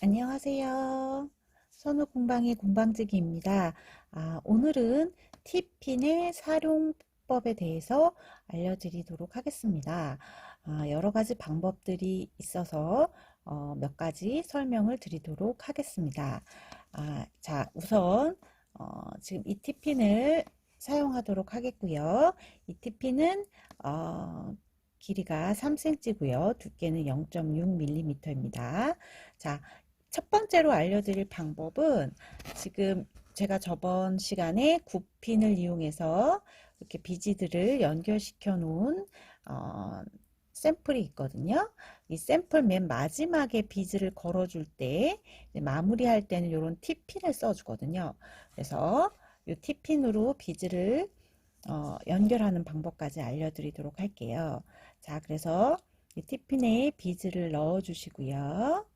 안녕하세요. 선우 공방의 공방지기입니다. 아, 오늘은 티핀의 사용법에 대해서 알려드리도록 하겠습니다. 아, 여러 가지 방법들이 있어서 어, 몇 가지 설명을 드리도록 하겠습니다. 아, 자, 우선 어, 지금 이 티핀을 사용하도록 하겠고요. 이 티핀은 어, 길이가 3cm고요. 두께는 0.6mm입니다. 자, 첫 번째로 알려드릴 방법은 지금 제가 저번 시간에 구핀을 이용해서 이렇게 비지들을 연결시켜 놓은 어, 샘플이 있거든요. 이 샘플 맨 마지막에 비즈를 걸어줄 때 마무리할 때는 이런 티핀을 써주거든요. 그래서 이 티핀으로 비즈를 어, 연결하는 방법까지 알려드리도록 할게요. 자, 그래서 이 티핀에 비즈를 넣어 주시고요.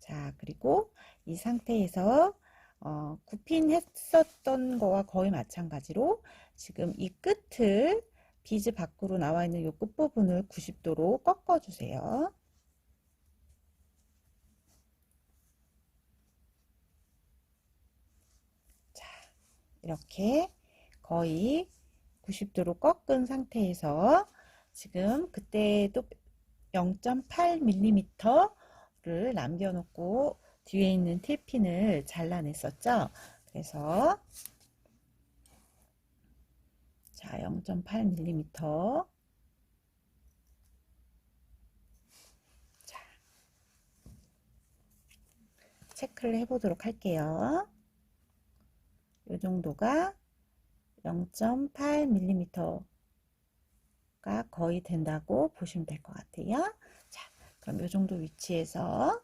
자, 그리고 이 상태에서 어, 구핀 했었던 거와 거의 마찬가지로 지금 이 끝을 비즈 밖으로 나와 있는 이 끝부분을 90도로 꺾어 주세요. 자, 이렇게 거의 90도로 꺾은 상태에서 지금 그때도 0.8mm 를 남겨놓고 뒤에 있는 틸핀을 잘라냈었죠. 그래서 자 0.8mm 자 체크를 해보도록 할게요. 이 정도가 0.8mm가 거의 된다고 보시면 될 것 같아요. 자, 그럼 이 정도 위치에서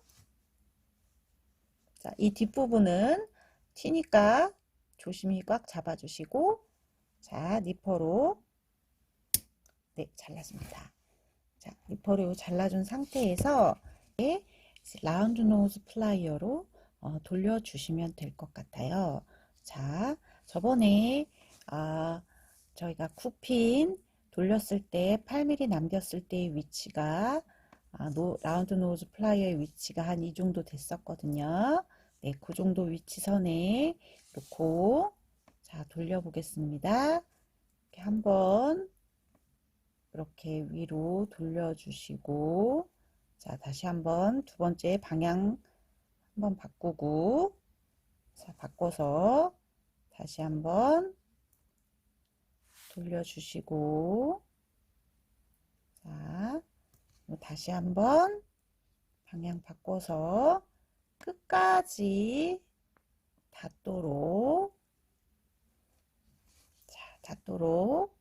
자, 이 뒷부분은 튀니까 조심히 꽉 잡아주시고 자, 니퍼로 네, 잘랐습니다. 자, 니퍼로 잘라준 상태에서 라운드 노즈 플라이어로 어, 돌려주시면 될 것 같아요. 자, 저번에 아, 저희가 쿠핀 돌렸을 때 8mm 남겼을 때의 위치가 아, 노, 라운드 노즈 플라이어의 위치가 한 이 정도 됐었거든요. 네, 그 정도 위치 선에 놓고 자 돌려보겠습니다. 이렇게 한번 이렇게 위로 돌려주시고 자 다시 한번 두 번째 방향 한번 바꾸고 자 바꿔서 다시 한번 돌려주시고 자 다시 한번 방향 바꿔서 끝까지 닿도록 자 닿도록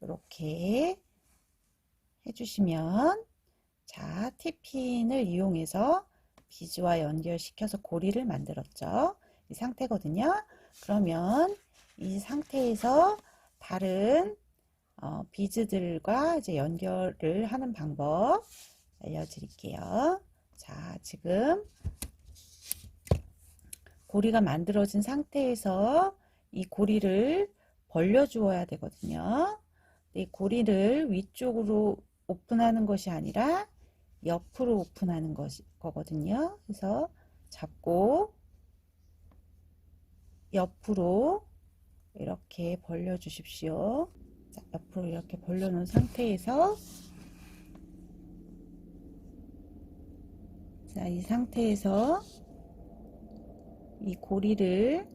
이렇게 해주시면 자 티핀을 이용해서 비즈와 연결시켜서 고리를 만들었죠. 이 상태거든요. 그러면 이 상태에서 다른 어, 비즈들과 이제 연결을 하는 방법 알려드릴게요. 자, 지금 고리가 만들어진 상태에서 이 고리를 벌려 주어야 되거든요. 이 고리를 위쪽으로 오픈하는 것이 아니라 옆으로 오픈하는 것이 거거든요. 그래서 잡고 옆으로 이렇게 벌려 주십시오. 자, 옆으로 이렇게 벌려 놓은 상태에서 자, 이 상태에서 이 고리를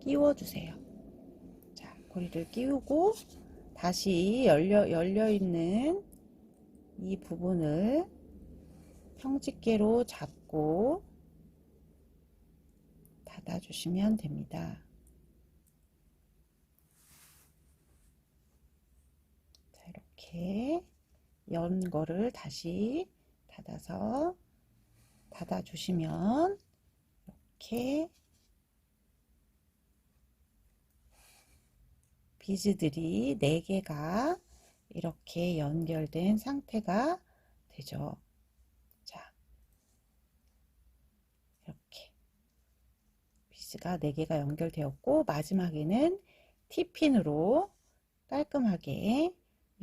끼워 주세요. 자, 고리를 끼우고 다시 열려 열려 있는 이 부분을 평집게로 잡고 닫아 주시면 됩니다. 이렇게 연 거를 다시 닫아서 닫아 주시면 이렇게 비즈들이 4개가 이렇게 연결된 상태가 되죠. 자, 이렇게 비즈가 4개가 연결되었고 마지막에는 T핀으로 깔끔하게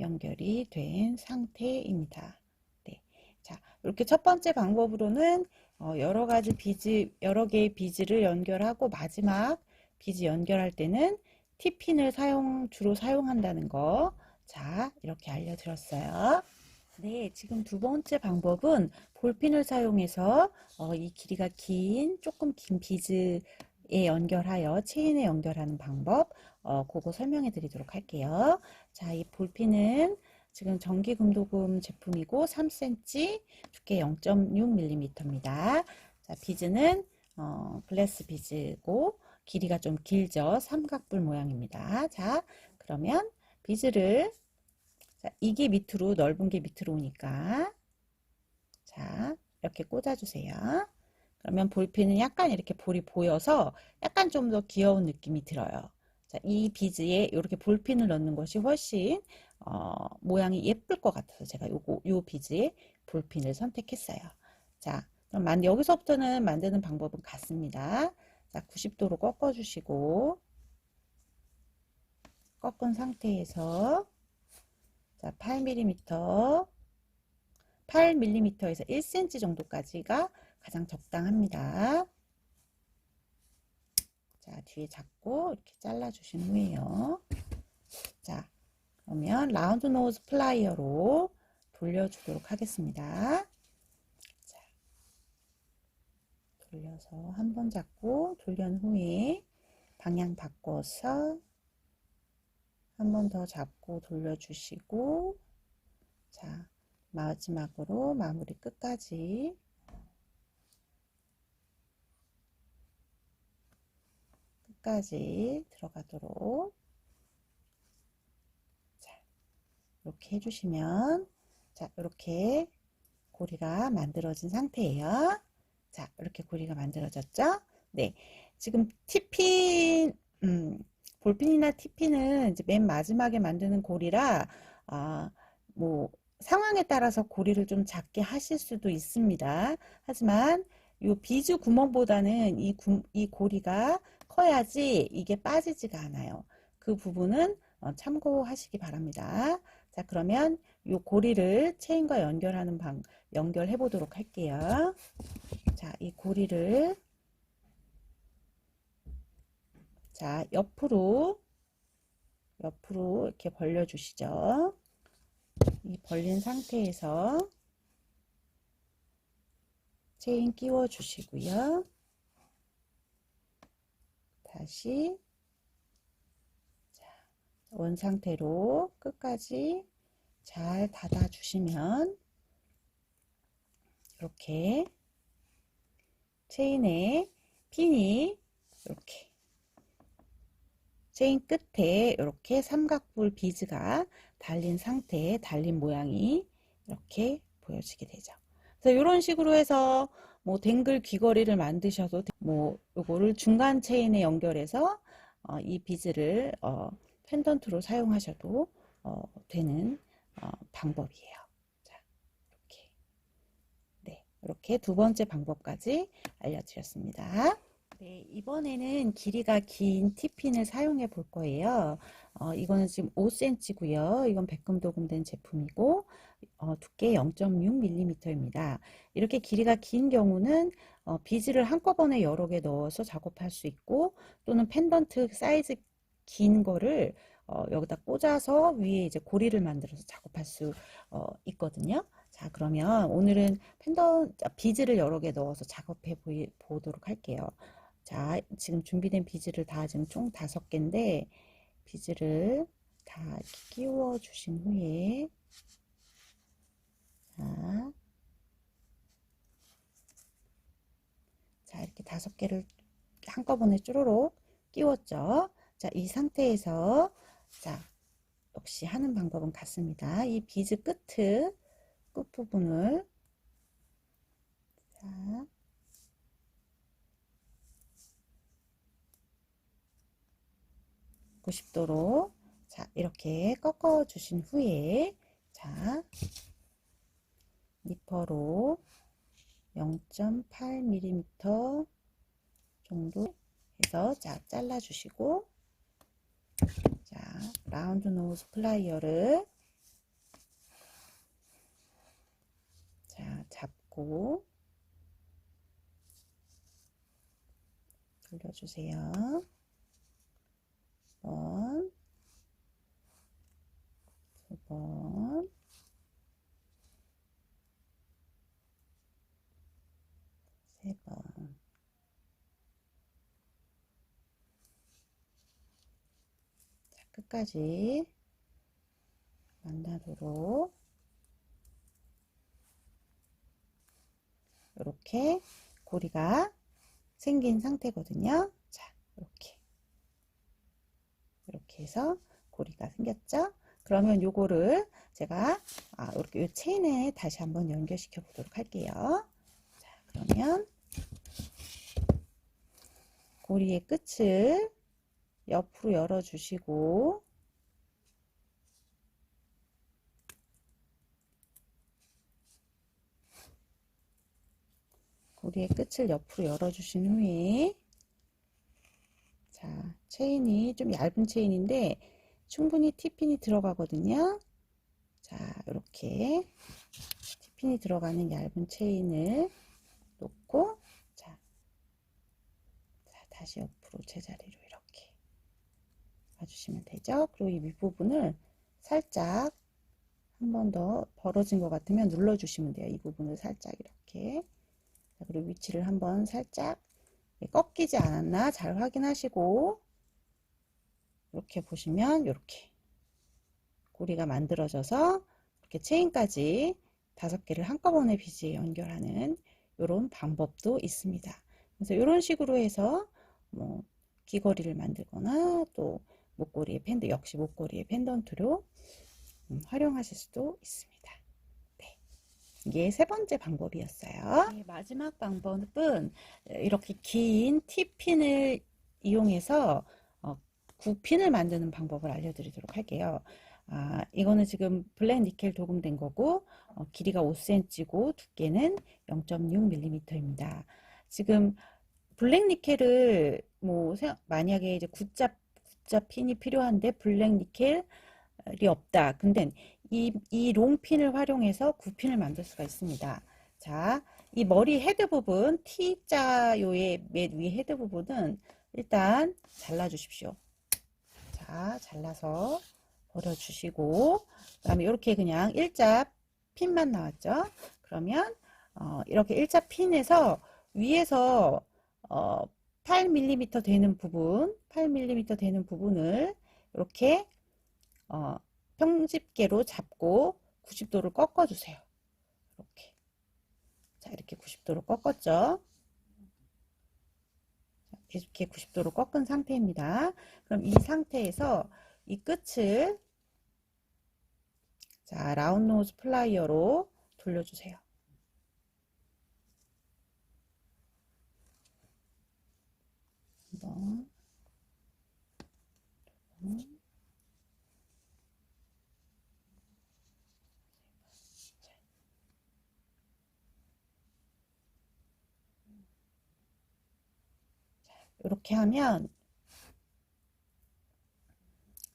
연결이 된 상태입니다. 네. 자, 이렇게 첫 번째 방법으로는 어, 여러 가지 비즈, 여러 개의 비즈를 연결하고 마지막 비즈 연결할 때는 T핀을 사용, 주로 사용한다는 거. 자, 이렇게 알려드렸어요. 네, 지금 두 번째 방법은 볼핀을 사용해서 어, 이 길이가 긴, 조금 긴 비즈에 연결하여 체인에 연결하는 방법, 어, 그거 설명해 드리도록 할게요. 자, 이 볼핀은 지금 전기 금도금 제품이고 3cm, 두께 0.6mm입니다. 자, 비즈는 어, 글래스 비즈고 길이가 좀 길죠. 삼각뿔 모양입니다. 자, 그러면 비즈를 자, 이게 밑으로 넓은 게 밑으로 오니까 자, 이렇게 꽂아 주세요. 그러면 볼펜은 약간 이렇게 볼이 보여서 약간 좀 더 귀여운 느낌이 들어요. 자, 이 비즈에 이렇게 볼핀을 넣는 것이 훨씬 어, 모양이 예쁠 것 같아서 제가 요거 요 비즈에 볼핀을 선택했어요. 자, 그럼 만, 여기서부터는 만드는 방법은 같습니다. 자, 90도로 꺾어 주시고 꺾은 상태에서 자, 8mm 8mm에서 1cm 정도까지가 가장 적당합니다. 자, 뒤에 잡고 이렇게 잘라 주신 후에요. 자, 그러면 라운드 노즈 플라이어로 돌려주도록 하겠습니다. 자, 돌려서 한 번 잡고 돌린 후에 방향 바꿔서 한 번 더 잡고 돌려주시고 자 마지막으로 마무리 끝까지 끝까지 들어가도록 자 이렇게 해주시면 자 이렇게 고리가 만들어진 상태예요. 자 이렇게 고리가 만들어졌죠? 네 지금 티핀 음, 볼핀이나 티핀은 이제 맨 마지막에 만드는 고리라 아, 뭐 상황에 따라서 고리를 좀 작게 하실 수도 있습니다. 하지만 이 비즈 구멍보다는 이, 구, 이 고리가 커야지 이게 빠지지가 않아요. 그 부분은 어, 참고하시기 바랍니다. 자 그러면 이 고리를 체인과 연결하는 방 연결해 보도록 할게요. 자 이 고리를 자, 옆으로, 옆으로 이렇게 벌려 주시죠. 이 벌린 상태에서 체인 끼워 주시고요. 다시 자, 원 상태로 끝까지 잘 닫아 주시면 이렇게 체인에 핀이 이렇게 체인 끝에 이렇게 삼각뿔 비즈가 달린 상태에 달린 모양이 이렇게 보여지게 되죠. 그래서 이런 식으로 해서 뭐 댕글 귀걸이를 만드셔도 뭐 요거를 중간 체인에 연결해서 어, 이 비즈를 어, 펜던트로 사용하셔도 어, 되는 어, 방법이에요. 자, 이렇게 네, 이렇게 두 번째 방법까지 알려드렸습니다. 네, 이번에는 길이가 긴 티핀을 사용해 볼 거예요. 어, 이거는 지금 5cm고요. 이건 백금도금 된 제품이고 어, 두께 0.6mm입니다. 이렇게 길이가 긴 경우는 어, 비즈를 한꺼번에 여러 개 넣어서 작업할 수 있고 또는 펜던트 사이즈 긴 거를 어, 여기다 꽂아서 위에 이제 고리를 만들어서 작업할 수 어, 있거든요. 자, 그러면 오늘은 펜던 비즈를 여러 개 넣어서 작업해 보이, 보도록 할게요. 자, 지금 준비된 비즈를 다 지금 총 다섯 개인데 비즈를 다 끼워 주신 후에 자, 자 이렇게 다섯 개를 한꺼번에 쭈루룩 끼웠죠. 자, 이 상태에서 자, 역시 하는 방법은 같습니다. 이 비즈 끝, 끝 부분을 자, 90도로 자 이렇게 꺾어 주신 후에 자 니퍼로 0.8mm 정도 해서 자 잘라 주시고 자 라운드 노즈 플라이어를 자 잡고 돌려주세요. 번, 두 번, 세 번. 자, 끝까지 만나도록 이렇게 고리가 생긴 상태거든요. 자, 이렇게 이렇게 해서 고리가 생겼죠? 그러면 요거를 제가 아, 이렇게 요 체인에 다시 한번 연결시켜 보도록 할게요. 자, 그러면 고리의 끝을 옆으로 열어 주시고. 고리의 끝을 옆으로 열어주신 후에. 자 체인이 좀 얇은 체인인데 충분히 티핀이 들어가거든요. 자 이렇게 티핀이 들어가는 얇은 체인을 놓고 자, 자 다시 옆으로 제자리로 봐주시면 되죠. 그리고 이 윗부분을 살짝 한 번 더 벌어진 것 같으면 눌러주시면 돼요. 이 부분을 살짝 이렇게 그리고 위치를 한번 살짝 꺾이지 않았나 잘 확인하시고 이렇게 보시면 이렇게 고리가 만들어져서 이렇게 체인까지 다섯 개를 한꺼번에 비즈에 연결하는 이런 방법도 있습니다. 그래서 이런 식으로 해서 뭐 귀걸이를 만들거나 또 목걸이의 펜드 역시 목걸이의 펜던트로 음, 활용하실 수도 있습니다. 이게 세 번째 방법이었어요. 네, 마지막 방법은 이렇게 긴 T핀을 이용해서 어, 구핀을 만드는 방법을 알려드리도록 할게요. 아, 이거는 지금 블랙 니켈 도금된 거고 어, 길이가 5cm고 두께는 0.6mm입니다. 지금 블랙 니켈을 뭐 만약에 이제 굿자 핀이 필요한데 블랙 니켈이 없다. 근데 이, 이 롱핀을 활용해서 구핀을 만들 수가 있습니다. 자, 이 머리 헤드 부분, T자요의 맨 위 헤드 부분은 일단 잘라 주십시오. 자, 잘라서 버려 주시고, 그 다음에 이렇게 그냥 일자 핀만 나왔죠? 그러면, 어, 이렇게 일자 핀에서 위에서, 어, 8mm 되는 부분, 8mm 되는 부분을 이렇게, 어, 평집게로 잡고 90도를 꺾어주세요. 이렇게. 자, 이렇게 90도로 꺾었죠. 이렇게 90도로 꺾은 상태입니다. 그럼 이 상태에서 이 끝을 자, 라운드 노즈 플라이어로 돌려주세요. 이렇게 하면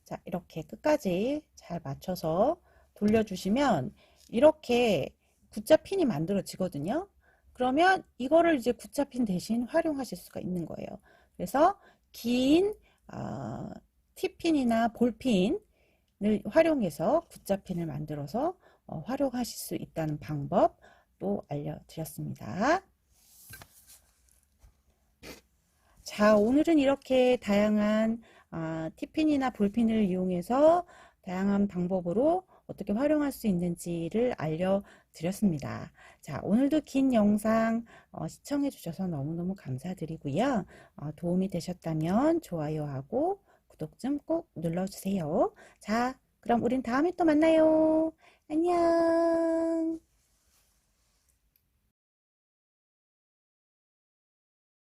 자 이렇게 끝까지 잘 맞춰서 돌려주시면 이렇게 굿자핀이 만들어지거든요. 그러면 이거를 이제 굿자핀 대신 활용하실 수가 있는 거예요. 그래서 긴 어, 티핀이나 볼핀을 활용해서 굿자핀을 만들어서 어, 활용하실 수 있다는 방법 또 알려드렸습니다. 자, 오늘은 이렇게 다양한 아, 티핀이나 볼핀을 이용해서 다양한 방법으로 어떻게 활용할 수 있는지를 알려 드렸습니다. 자, 오늘도 긴 영상 어, 시청해 주셔서 너무너무 감사드리고요. 어, 도움이 되셨다면 좋아요하고 구독 좀 꼭 눌러주세요. 자, 그럼 우린 다음에 또 만나요. 안녕.